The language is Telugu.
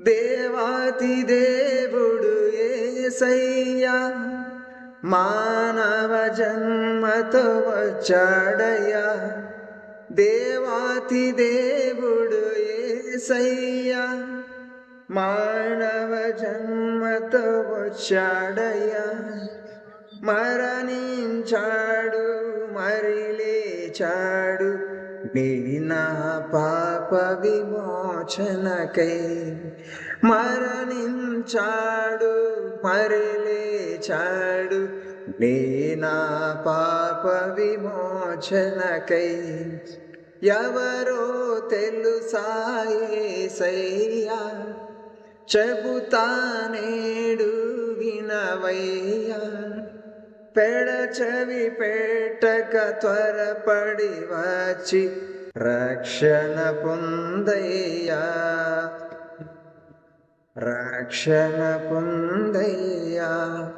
దేవాతి దేవుడు ఏసయ్యా మానవ జన్మతో వచ్చాడయ్యా. దేవాతి దేవుడు ఏసయ్యా మానవ జన్మతో వచ్చాడయ్యా. మరణించాడు లేచాడు నీ నా పాప విమోచనకై మరణించాడు. మరలేచాడు నా పాప విమోచనకై ఎవరో తెలుసాయేసయ్యా చెబుతానేడు వినవయ్యా. పెడచవి పెట్టక త్వరపడి వచ్చి రక్షణ పొందయ్యా. రక్షణ పొందయ్యా.